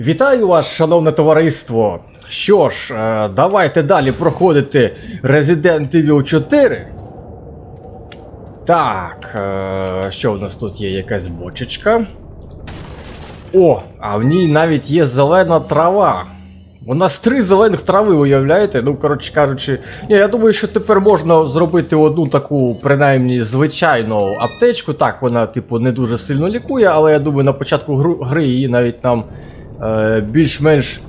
Вітаю вас, шановне товариство. Що ж, е, давайте далі проходити Resident Evil 4. Так, е, що в нас тут є? Якась бочечка. О, а в ній навіть є зелена трава. У нас три зелених трави, уявляєте? Ну, коротше кажучи, ні, я думаю, що тепер можна зробити одну таку, принаймні, звичайну аптечку. Так, вона, типу, не дуже сильно лікує, але я думаю, на початку гри її навіть нам е, більш-менш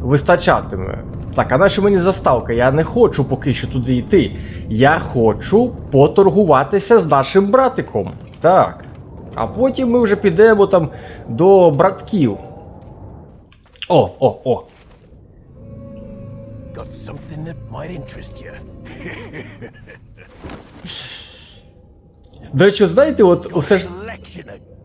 вистачатиме. Так, а наша мені заставка? Я не хочу поки що туди йти. Я хочу поторгуватися з нашим братиком. Так. А потім ми вже підемо там до братків. О, о, о. Got something that might interest you. До речі, знаєте, от усе ж.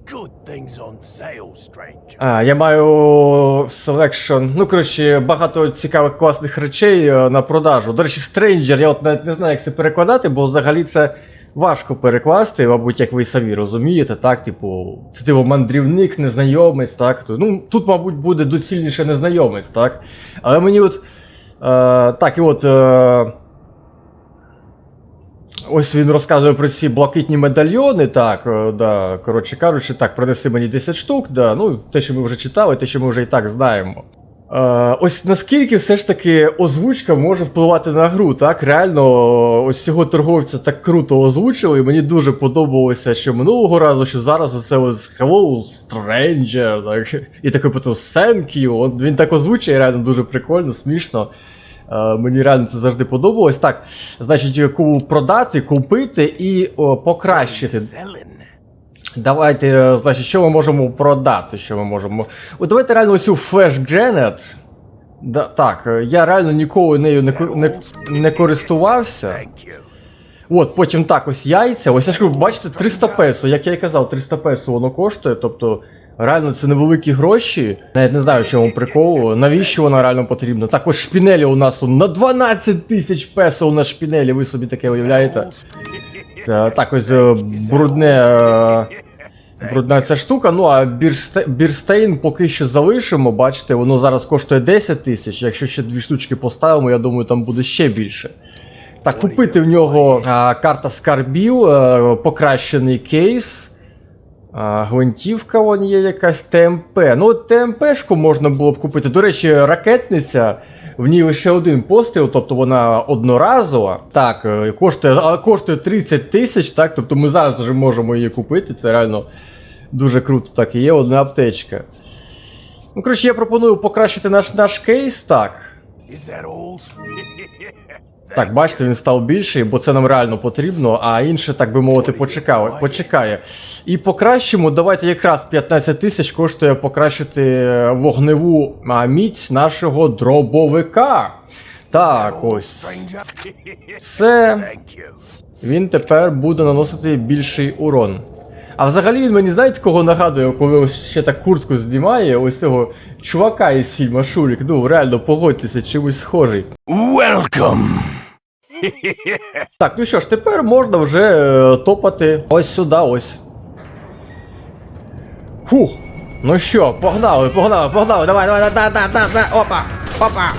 Selection stranger. А, я маю селекшн. Ну, коротше, багато цікавих класних речей е, на продажу. До речі, стрейнджер, я от навіть не знаю, як це перекладати, бо взагалі це важко перекласти, мабуть, як ви самі розумієте, так, типу, це типу мандрівник, незнайомець, так. Ну, тут, мабуть, буде доцільніше незнайомець, так. Але мені от. Е, так, і от. Е, Ось він розказує про ці блакитні медальйони. Так, е, да, коротше кажучи, так, принеси мені 10 штук, да, ну, те, що ми вже читали, те, що ми вже і так знаємо. Е, ось наскільки все ж таки озвучка може впливати на гру, так? Реально, ось цього торговця так круто озвучили, і мені дуже подобалося, що минулого разу, що зараз оце ось Hello, Stranger, так, і такий потім Thank Він так озвучує, реально дуже прикольно, смішно. Е, Мені реально це завжди подобалось. Так, значить, ку- продати, купити і о, покращити. Давайте, е, значить, що ми можемо продати? Що ми можемо. О, давайте реально цю Flash Granite. Да, так, е, я реально ніколи нею не, не, не користувався. От, потім так, ось яйця. Ось я ж кажу, бачите, 300 песо. Як я і казав, 300 песо воно коштує. Тобто, реально це невеликі гроші. Навіть не знаю, чому прикол. Навіщо вона реально потрібна? Так, ось шпінелі у нас на 12 тисяч песо у нас шпінелі, ви собі таке уявляєте? Це, так, е, брудне. е, Брудна ця штука, ну а бірсте, бірстейн поки що залишимо. Бачите, воно зараз коштує 10 тисяч. Якщо ще дві штучки поставимо, я думаю, там буде ще більше. Так, купити в нього а, карта скарбів, е, покращений кейс. А, гвинтівка вон є якась ТМП. Ну, ТМПшку можна було б купити. До речі, ракетниця. В ній лише один постріл, тобто вона одноразова. Так, е, коштує, коштує 30 тисяч, так. Тобто ми зараз вже можемо її купити. Це реально дуже круто. Так, і є одна аптечка. Ну, коротше, я пропоную покращити наш наш кейс, так. Так, бачите, він став більший, бо це нам реально потрібно, а інше, так би мовити, почекає. почекає. І покращимо, давайте якраз 15 тисяч коштує покращити вогневу міць нашого дробовика. Так, ось. Все. Він тепер буде наносити більший урон. А взагалі він мені знаєте, кого нагадує, коли ось ще так куртку знімає, ось цього чувака із фільму Шурік. Ну, реально погодьтеся, чимось схожий. Welcome. Так, ну що ж, тепер можна вже е, топати ось сюди, ось. Фух. Ну що, погнали, погнали, погнали, давай, давай, да, да, да, да, опа, опа.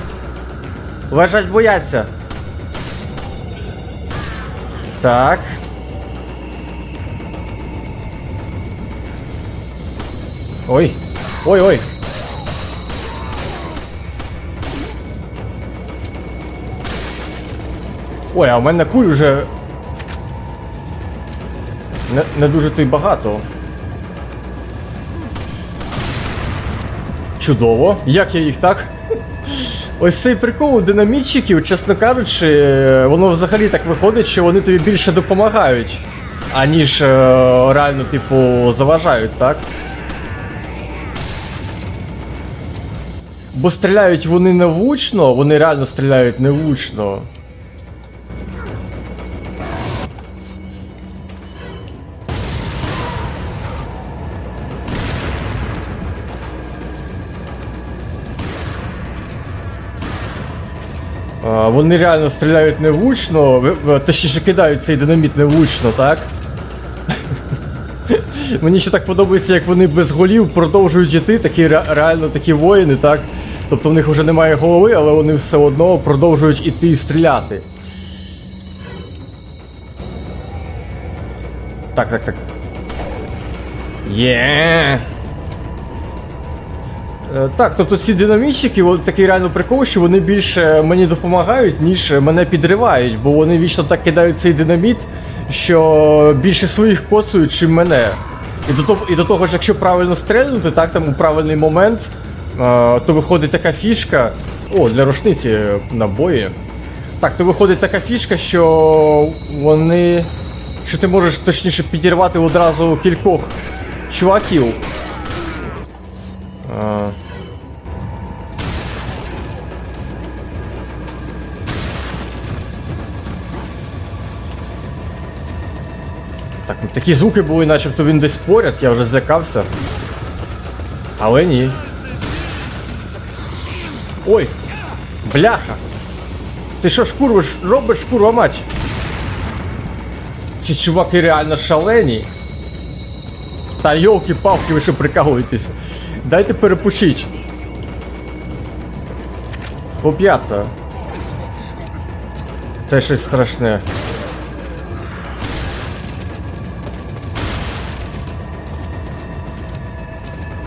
Лежать бояться. Так. Ой. Ой. Ой, ой. А в мене куль вже. Не, не дуже то й багато. Чудово. Як я їх так? Ось цей прикол у динамітчиків, чесно кажучи, воно взагалі так виходить, що вони тобі більше допомагають, аніж е, реально, типу, заважають, так? Бо стріляють вони не влучно, вони реально стріляють не влучно. Вони реально стріляють ви- точніше кидають цей динаміт невлучно, так? Мені ще так подобається, як вони без голів продовжують йти, такі реально такі воїни, так? Тобто в них вже немає голови, але вони все одно продовжують іти і стріляти. Так, так, так. Є. Е, Так, тобто ці динамічники, от такий реально прикол, що вони більше мені допомагають, ніж мене підривають, бо вони вічно так кидають цей динаміт, що більше своїх коцують, чим мене. І до того, і до того ж, якщо правильно стрельнути, так, там у правильний момент, е, то виходить така фішка. О, для рушниці набої. Так, то виходить така фішка, що вони. Що ти можеш точніше підірвати одразу кількох чуваків. Так, такі звуки були, начебто він десь поряд, я вже злякався. Але ні. Ой! Бляха! Ти що курвиш, робиш, курва мать? Ці чуваки реально шалені. Та йолки-палки, ви що прикалуєтесь? Дайте перепушіть. Хлоп'ята. Це щось страшне.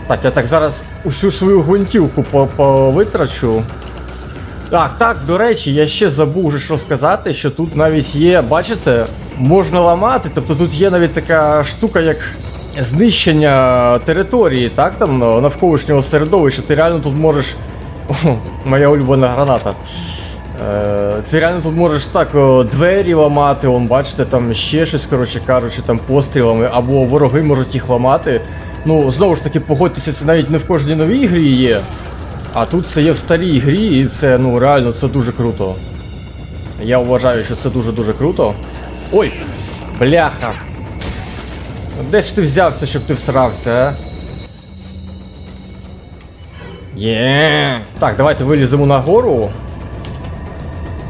Так, я так зараз усю свою гвинтівку по- повитрачу. Так, так, до речі, я ще забув вже що сказати, що тут навіть є, бачите, можна ламати, тобто тут є навіть така штука, як знищення території, так, там ну, навколишнього середовища. Ти реально тут можеш. О, моя улюблена граната. Е, ти реально тут можеш так двері ламати, вон, бачите, там ще щось, коротше кажучи, там пострілами, або вороги можуть їх ламати. Ну, знову ж таки, погодьтеся, це навіть не в кожній новій грі є. А тут це є в старій грі, і це ну реально це дуже круто. Я вважаю, що це дуже-дуже круто. Ой! Бляха! Де ж ти взявся, щоб ти всрався, а? Є. Так, давайте виліземо нагору.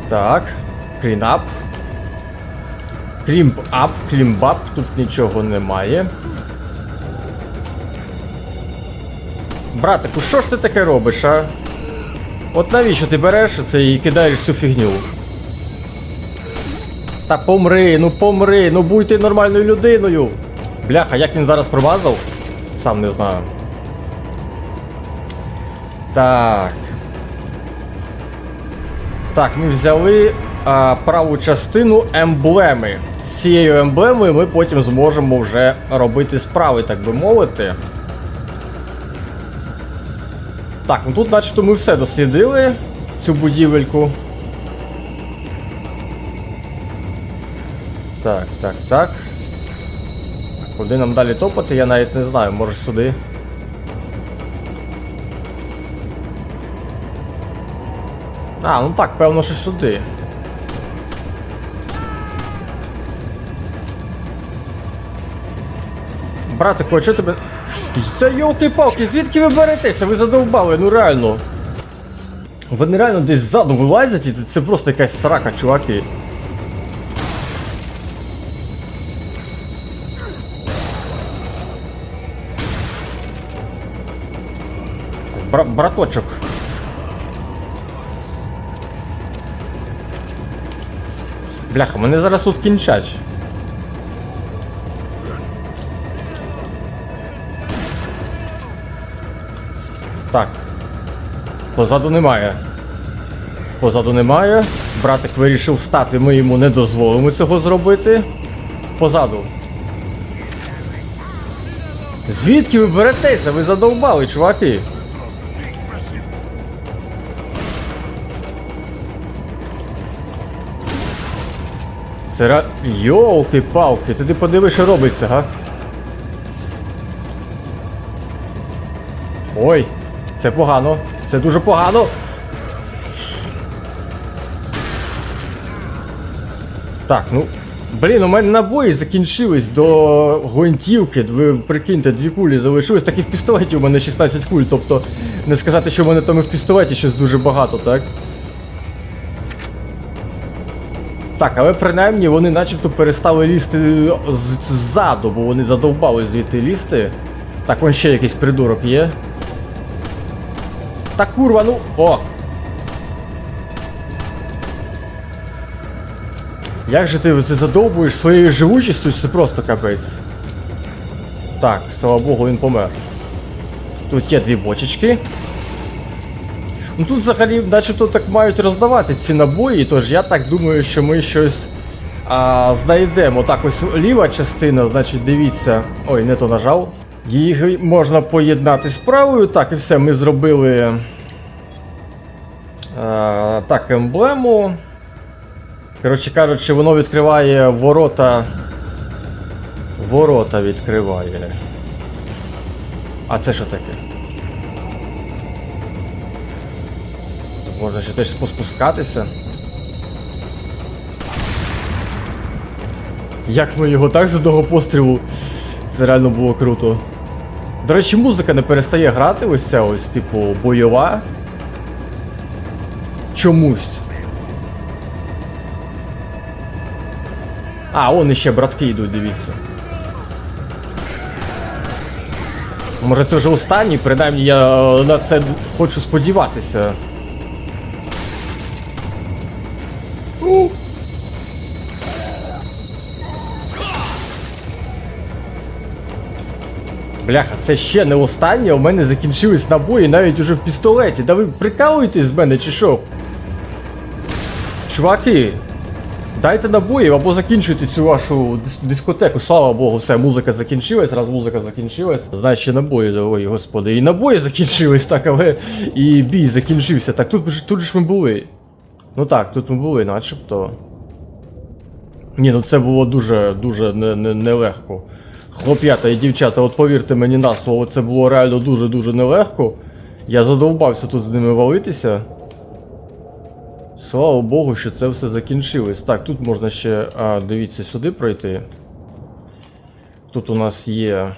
Так. Клінап. Клімп ап, клімбап, тут нічого немає. Братику, що ж ти таке робиш, а? От навіщо ти береш це і кидаєш цю фігню? Та помри, ну помри, ну будь ти нормальною людиною. Бляха, як він зараз промазав? Сам не знаю. Так. Так, ми взяли а, праву частину емблеми. З цією емблемою ми потім зможемо вже робити справи, так би мовити. Так, ну тут начебто ми все дослідили цю будівельку. Так, так, так. Куди нам далі топати, я навіть не знаю, може сюди. А, ну так, певно, що сюди. Братику, а чого тебе. Та йолки-палки, звідки ви беретеся? Ви задовбали, ну реально. Вони реально десь ззаду вилазять, і це просто якась срака, чуваки. Браточок. Бляха, мене зараз тут кінчать. Так. Позаду немає. Позаду немає. Братик вирішив встати, ми йому не дозволимо цього зробити. Позаду. Звідки ви беретеся? Ви задовбали, чуваки. Це ра... Йолки-палки, ти подиви, що робиться, га? Ой, це погано. Це дуже погано. Так, ну. Блін, у мене набої закінчились до гвинтівки. Ви прикиньте, дві кулі залишились. Так і в пістолеті у мене 16 куль. Тобто, не сказати, що в мене там і в пістолеті щось дуже багато, так? Так, але принаймні вони начебто перестали лізти ззаду, бо вони задовбали звідти лізти. Так, вон ще якийсь придурок є. Та курва, ну. О! Як же ти це задовбуєш своєю живучістю, це просто капець. Так, слава Богу, він помер. Тут є дві бочечки. Ну тут взагалі, начебто так мають роздавати ці набої, тож я так думаю, що ми щось а, знайдемо. Так, ось ліва частина, значить, дивіться. Ой, не то нажав. Їх можна поєднати з правою. Так, і все, ми зробили. А, так, емблему. Коротше кажучи, воно відкриває ворота. Ворота відкриває. А це що таке? Можна ще теж поспускатися. Як ми його так з одного пострілу? Це реально було круто. До речі, музика не перестає грати, ось ця ось, типу, бойова. Чомусь. А, он іще братки йдуть, дивіться. Може це вже останній, принаймні я е, на це хочу сподіватися. Бляха, це ще не останнє, у мене закінчились набої навіть уже в пістолеті. Да ви прикалуєтесь з мене чи що? Чуваки, дайте набоїв або закінчуйте цю вашу дис- дискотеку. Слава Богу, все, музика закінчилась, раз музика закінчилась, значить набої, ой, господи, і набої закінчились, так, але і бій закінчився. Так тут, тут ж ми були. Ну так, тут ми були, начебто. Ні, ну це було дуже дуже не- не- нелегко. Хлоп'ята і дівчата, от повірте мені на слово, це було реально дуже-дуже нелегко. Я задовбався тут з ними валитися. Слава Богу, що це все закінчилось. Так, тут можна ще, а, дивіться, сюди пройти. Тут у нас є.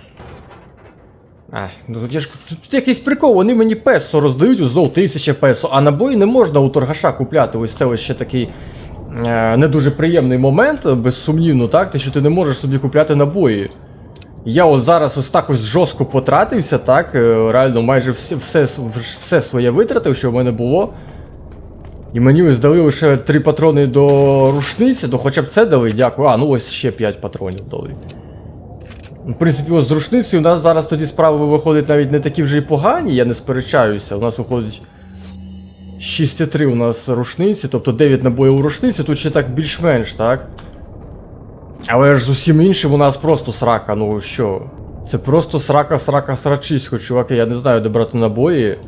А, ну тут, я ж, тут, якийсь прикол, вони мені песо роздають, знову 1000 песо, а набої не можна у торгаша купляти. Ось це ось ще такий е, не дуже приємний момент, безсумнівно, так, те, що ти не можеш собі купляти набої. Я ось зараз ось так ось жорстко потратився, так, е, реально майже все, все, все своє витратив, що в мене було. І мені ось дали лише 3 патрони до рушниці, то хоча б це дали, дякую. А, ну ось ще 5 патронів дали. Ну, В принципі, ось з рушницею у нас зараз тоді справи виходять навіть не такі вже й погані, я не сперечаюся. У нас виходить 6,3 у нас рушниці, тобто 9 набоїв у рушниці, тут ще так більш-менш, так? Але ж з усім іншим у нас просто срака, ну що? Це просто срака, срака, срачисько, чуваки, я не знаю, де брати набої.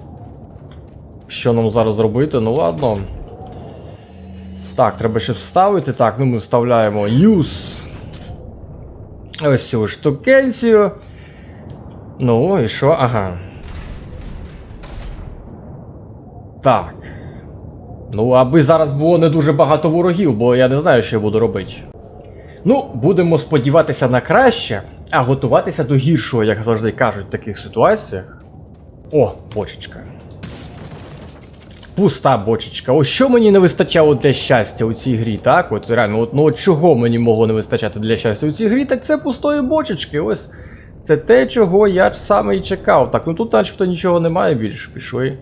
Що нам зараз зробити? Ну ладно. Так, треба ще вставити. Так, ну ми вставляємо use. Ось цю штукенцію. Ну, і що? Ага. Так. Ну, аби зараз було не дуже багато ворогів, бо я не знаю, що я буду робити. Ну, будемо сподіватися на краще, а готуватися до гіршого, як завжди кажуть в таких ситуаціях. О, бочечка. Пуста бочечка. Ось що мені не вистачало для щастя у цій грі, так? От реально, от, ну от чого мені могло не вистачати для щастя у цій грі, так це пустої бочечки. Ось це те, чого я саме і чекав. Так, ну тут начебто нічого немає більше. Пішли.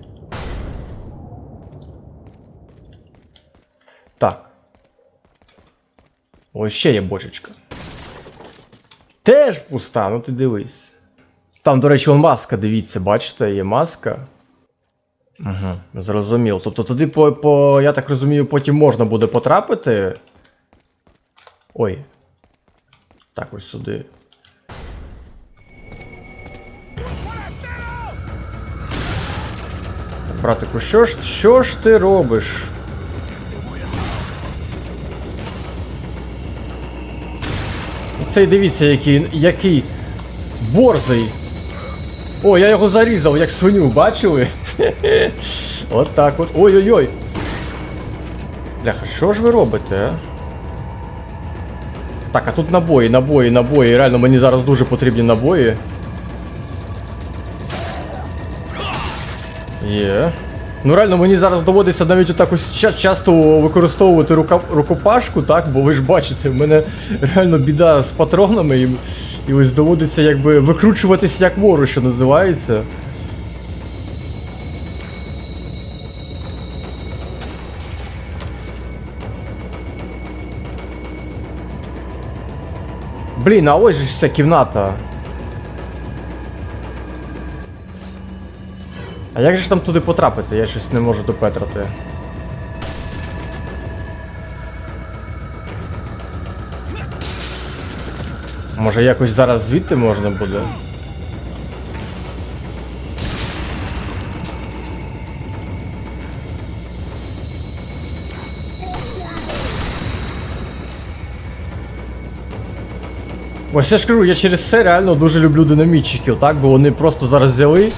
Так. Ось ще є бочечка. Теж пуста, ну ти дивись. Там, до речі, вон маска, дивіться, бачите, є маска. Угу, зрозумів. Тобто туди, по, по, я так розумію, потім можна буде потрапити. Ой. Так, ось сюди. Братику, що ж, що ж ти робиш? Цей дивіться, який, який борзий. О, я його зарізав, як свиню, бачили? От так от. Ой-ой-ой. Бляха, що ж ви робите, а? Так, а тут набої, набої, набої. Реально, мені зараз дуже потрібні набої. Є. Ну реально мені зараз доводиться навіть отак ось часто використовувати рука, рукопашку, так? Бо ви ж бачите, в мене реально біда з патронами, і, і ось доводиться якби викручуватись як вору, що називається. Блін, а ось же ця кімната. А як же ж там туди потрапити? Я щось не можу допетрати. Може якось зараз звідти можна буде? Ось я ж кажу, я через це реально дуже люблю динамітчиків, так? Бо вони просто зараз взяли.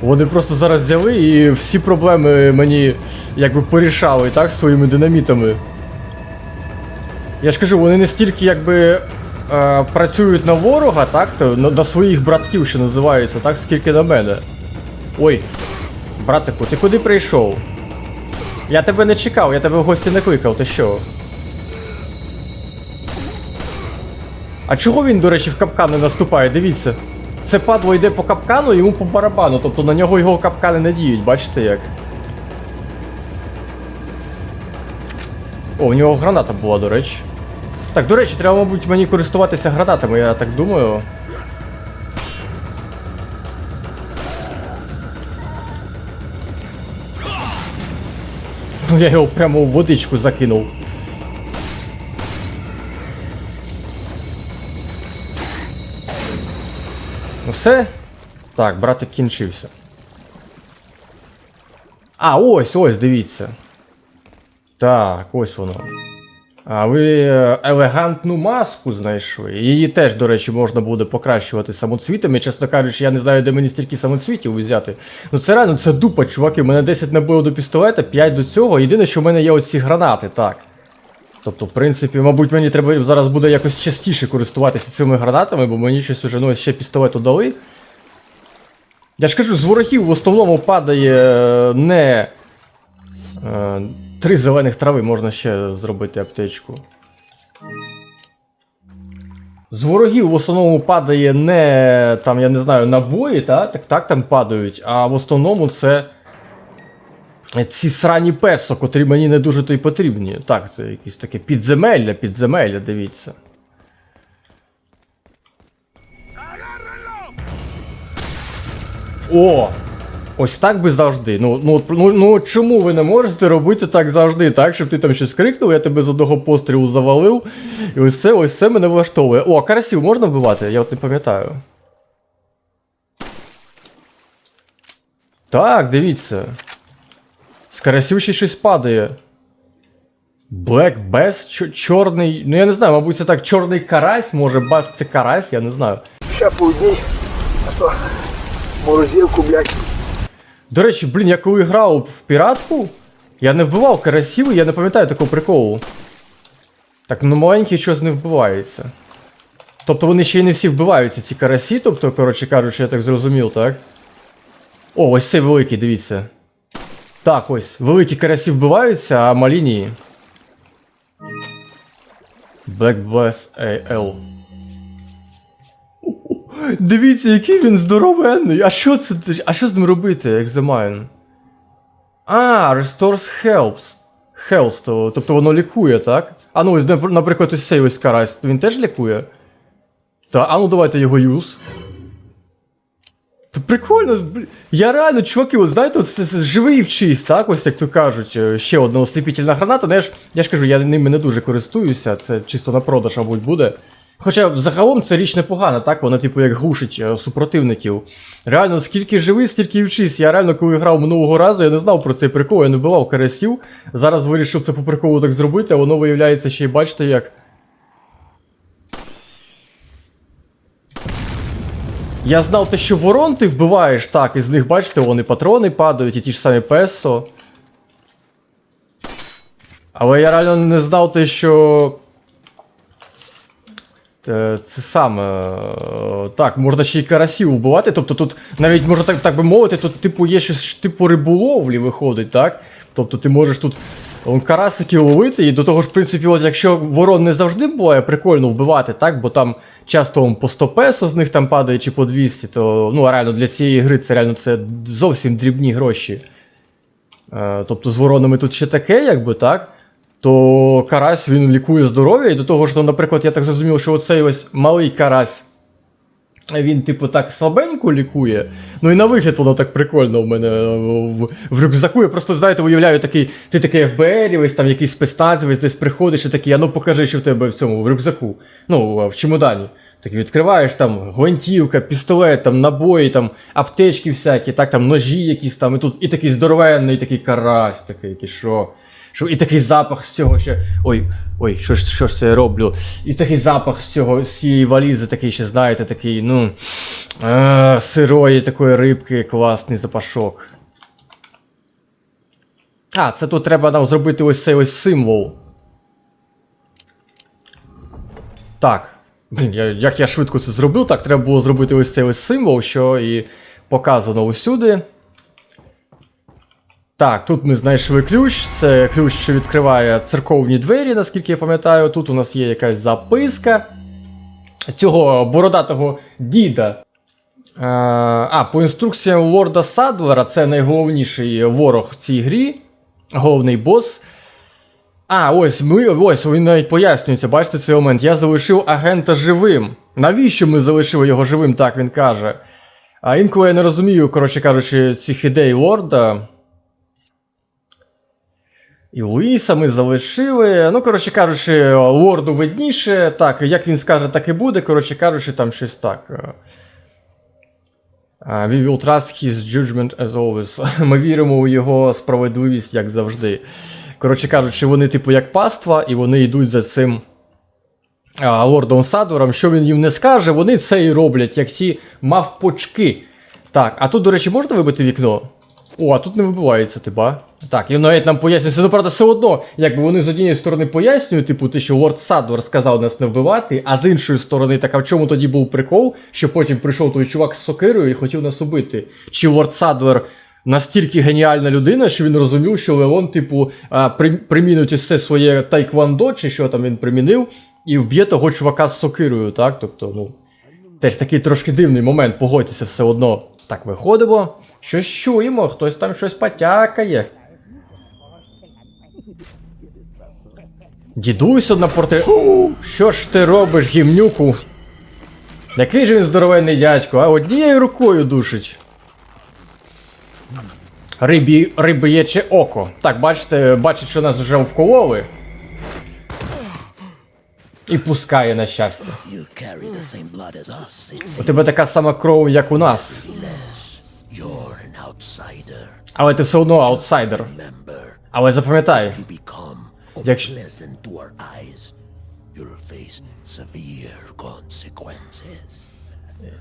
Вони просто зараз взяли і всі проблеми мені якби порішали, так, своїми динамітами. Я ж кажу, вони не стільки якби е, працюють на ворога, так, то на, на своїх братків, що називається, так, скільки на мене. Ой, братику, ти куди прийшов? Я тебе не чекав, я тебе в гості не кликав, ти що? А чого він, до речі, в капкан не наступає? Дивіться. Це падло йде по капкану, йому по барабану, тобто на нього його капкани не діють, бачите як? О, у нього граната була, до речі. Так, до речі, треба, мабуть, мені користуватися гранатами, я так думаю. Ну, я його прямо в водичку закинув. Все? Так, братик кінчився. А, ось, ось, дивіться. Так, ось воно. А ви е, елегантну маску знайшли. Її теж, до речі, можна буде покращувати самоцвітами. Чесно кажучи, я не знаю, де мені стільки самоцвітів взяти. Ну це реально, це дупа, чуваки. У мене 10 набоїв до пістолета, 5 до цього. Єдине, що в мене є оці гранати, так. Тобто, в принципі, мабуть, мені треба зараз буде якось частіше користуватися цими гранатами, бо мені щось уже ну, ще пістолету дали. Я ж кажу, з ворогів в основному падає е, не. Е, три зелених трави можна ще зробити аптечку. З ворогів в основному падає не там, я не знаю, набої, та? так, так там падають, а в основному це ці срані песо, котрі мені не дуже то й потрібні. Так, це якісь таке підземелля, підземелля, дивіться. О! Ось так би завжди. Ну, ну, ну, ну чому ви не можете робити так завжди, так? Щоб ти там щось крикнув, я тебе з одного пострілу завалив. І ось це, ось це мене влаштовує. О, карасів можна вбивати? Я от не пам'ятаю. Так, дивіться. З карасів ще щось падає. Black Bass, чо- чорний. Ну я не знаю, мабуть, це так чорний карась, може бас це карась, я не знаю. Ща поудній, а то морозилку, блядь. До речі, блін, я коли грав в піратку, я не вбивав карасів, я не пам'ятаю такого приколу. Так, ну маленький щось не вбивається. Тобто вони ще й не всі вбиваються, ці карасі, тобто, коротше кажучи, я так зрозумів, так? О, ось цей великий, дивіться. Так, ось. Великі карасі вбиваються, а малі ні. Black Bass AL. Дивіться, який він здоровенний. А що це? А що з ним робити, екзамайн? А, Restores Helps. Health, то, тобто воно лікує, так? А ну, ось, наприклад, ось цей ось карась, він теж лікує? Та, а ну давайте його юз. Та прикольно, я реально, чуваки, от знаєте, от живий вчись, так? Ось як то кажуть, е, ще одна осліпітельна граната. Ну, я ж, я ж кажу, я ними не дуже користуюся, це чисто на продаж, мабуть, буде. Хоча загалом це річ непогана, так? Вона, типу, як глушить е, супротивників. Реально, скільки живий, стільки і вчись. Я реально, коли грав минулого разу, я не знав про цей прикол, я не вбивав карасів. Зараз вирішив це по приколу так зробити, а воно виявляється ще й бачите як. Я знав те, що ворон ти вбиваєш, так, і з них, бачите, вони патрони падають, і ті ж самі песо. Але я реально не знав те, що. Це саме. е, Так, можна ще й карасів вбивати. Тобто тут навіть можна так, так би мовити, тут типу є щось типу риболовлі виходить, так? Тобто ти можеш тут карасики ловити, і до того ж, в принципі, от якщо ворон не завжди буває прикольно вбивати, так? Бо там часто по 100 песо з них там падає чи по 200, то ну, реально для цієї гри це реально це зовсім дрібні гроші. Е, тобто з воронами тут ще таке, якби так. То карась він лікує здоров'я, і до того ж, то, наприклад, я так зрозумів, що оцей ось малий карась, він, типу, так слабенько лікує. Ну і на вигляд воно так прикольно в мене в, в рюкзаку. Я просто, знаєте, уявляю такий, ти такий ФБРівець, там якийсь спецназівець, десь приходиш і такий, а ну покажи, що в тебе в цьому, в рюкзаку. Ну, в чемодані. Так відкриваєш там гвинтівка, пістолет, там набої, там аптечки всякі, так, там ножі якісь там, і тут і такий здоровенний такий карась, такий, який що. Що, і такий запах з цього ще. Ой, ой, що ж, що ж це я роблю? І такий запах з цього, з цієї валізи, такий ще, знаєте, такий, ну. Е, сирої такої рибки, класний запашок. А, це тут треба нам зробити ось цей ось символ. Так. Блін, я, як я швидко це зробив, так треба було зробити ось цей ось символ, що і показано усюди. Так, тут ми знайшли ключ. Це ключ, що відкриває церковні двері, наскільки я пам'ятаю. Тут у нас є якась записка цього бородатого діда. Е, а, по інструкціям лорда Садлера, це найголовніший ворог в цій грі, головний бос. А, ось ми, ось він навіть пояснюється, бачите цей момент. Я залишив агента живим. Навіщо ми залишили його живим, так він каже. А інколи я не розумію, коротше кажучи, цих ідей лорда. І Луїса ми залишили. Ну, коротше кажучи, лорду видніше. Так, як він скаже, так і буде. Коротше кажучи, там щось так. Uh, we will trust his judgment as always. Ми віримо у його справедливість, як завжди. Коротше кажучи, вони, типу, як паства, і вони йдуть за цим а, лордом Садвором. Що він їм не скаже, вони це і роблять, як ті мавпочки. Так, а тут, до речі, можна вибити вікно? О, а тут не вибивається, типа. Так, і навіть нам пояснюється, ну правда, все одно, якби вони з однієї сторони пояснюють, типу, те, що лорд Садвор сказав нас не вбивати, а з іншої сторони, так а в чому тоді був прикол, що потім прийшов той чувак з сокирою і хотів нас убити. Чи лорд Садвор настільки геніальна людина, що він розумів, що Леон, типу, примінить усе своє тайквандо, чи що там він примінив, і вб'є того чувака з сокирою, так? Тобто, ну. Теж такий трошки дивний момент, погодьтеся все одно. Так, виходимо. Щось чуємо, хтось там щось потякає. Дідусь на портрет. Що ж ти робиш, гімнюку? Який же він здоровенний дядько, а однією рукою душить. Рибі, риб'яче око. Так, бачите, бачить, що нас вже вкололи. І пускає на щастя. У тебе така сама кров, як у нас. Але ти все одно аутсайдер. Але запам'ятай, Якщо-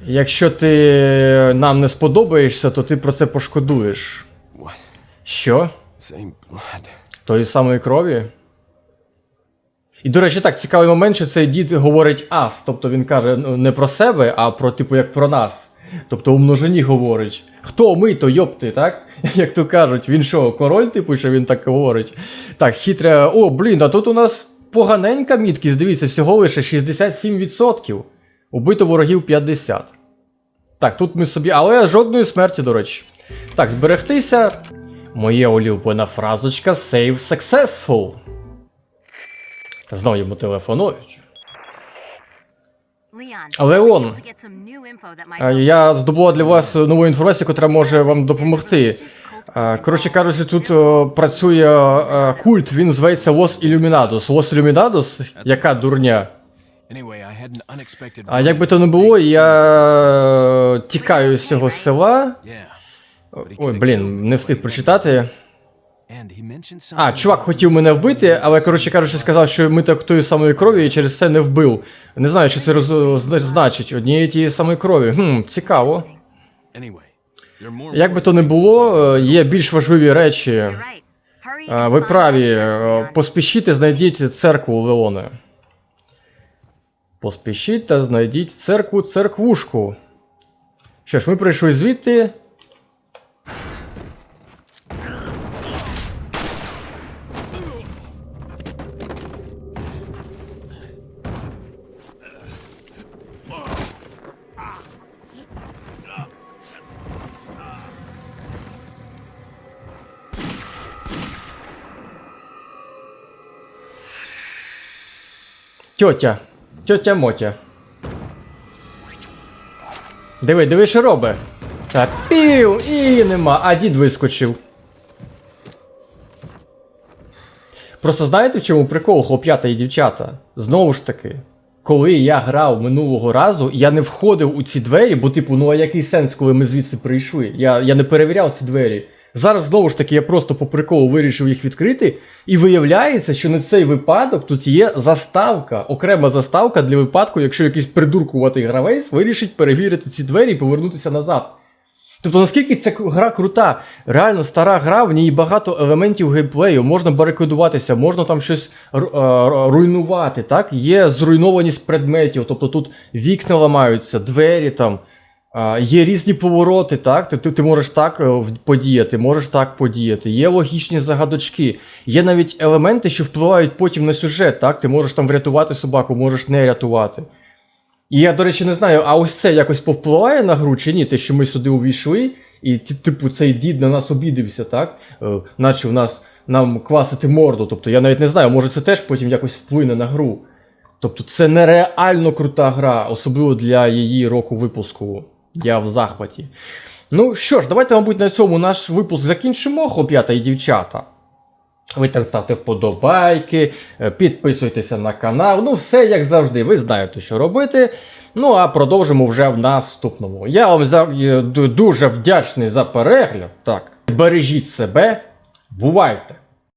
якщо ти нам не сподобаєшся, то ти про це пошкодуєш. Що? Тої самої крові? І, до речі, так, цікавий момент, що цей дід говорить ас, тобто він каже ну, не про себе, а про, типу, як про нас. Тобто у множині говорить. Хто ми, то йопти, так? Як то кажуть, він що, король, типу, що він так говорить? Так, хитре. О, блін, а тут у нас поганенька міткість, дивіться, всього лише 67%. Убито ворогів 50. Так, тут ми собі. Але жодної смерті, до речі. Так, зберегтися. Моя улюблена фразочка Save successful. Та знову йому телефонують. Леон, Я здобула для вас нову інформацію, яка може вам допомогти. Коротше кажучи, тут працює е, культ, він зветься Лос Ілюмінадос. Лос Ілюмінадос? Яка дурня? А як би то не було, я е, тікаю з цього села. Ой, блін, не встиг прочитати. А, чувак хотів мене вбити, але, коротше кажучи, сказав, що ми так тої самої крові і через це не вбив. Не знаю, що це роз... значить. Однієї тієї самої крові. Хм, цікаво. Як би то не було, е, є більш важливі речі. Ви праві, е, поспішіть, знайдіть церкву Леоне. Поспішіть та знайдіть церкву церквушку. Що ж, ми прийшли звідти. Тьотя. Тьотя Мотя. Диви, диви, що робить. Так, пів, і нема, а дід вискочив. Просто знаєте, в чому прикол, хлоп'ята і дівчата? Знову ж таки, коли я грав минулого разу, я не входив у ці двері, бо, типу, ну а який сенс, коли ми звідси прийшли? Я, я не перевіряв ці двері. Зараз знову ж таки я просто по приколу вирішив їх відкрити, і виявляється, що на цей випадок тут є заставка, окрема заставка для випадку, якщо якийсь придуркуватий гравець вирішить перевірити ці двері і повернутися назад. Тобто, наскільки ця гра крута, реально стара гра, в ній багато елементів геймплею, можна барикадуватися, можна там щось е, руйнувати, так? Є зруйнованість предметів, тобто тут вікна ламаються, двері там, є різні повороти, так? Ти, ти, ти можеш так е, подіяти, можеш так подіяти, є логічні загадочки, є навіть елементи, що впливають потім на сюжет, так? Ти можеш там врятувати собаку, можеш не рятувати. І я, до речі, не знаю, а ось це якось повпливає на гру чи ні, те, що ми сюди увійшли, і типу цей дід на нас обідився, так? Е, наче в нас нам квасити морду. Тобто я навіть не знаю, може це теж потім якось вплине на гру. Тобто це нереально крута гра, особливо для її року випуску. Я в захваті. Ну що ж, давайте, мабуть, на цьому наш випуск закінчимо, хлоп'ята і дівчата. Ви там ставте вподобайки, е, підписуйтеся на канал. Ну, все як завжди, ви знаєте, що робити. Ну, а продовжимо вже в наступному. Я вам е, дуже вдячний за перегляд. Так, бережіть себе, бувайте!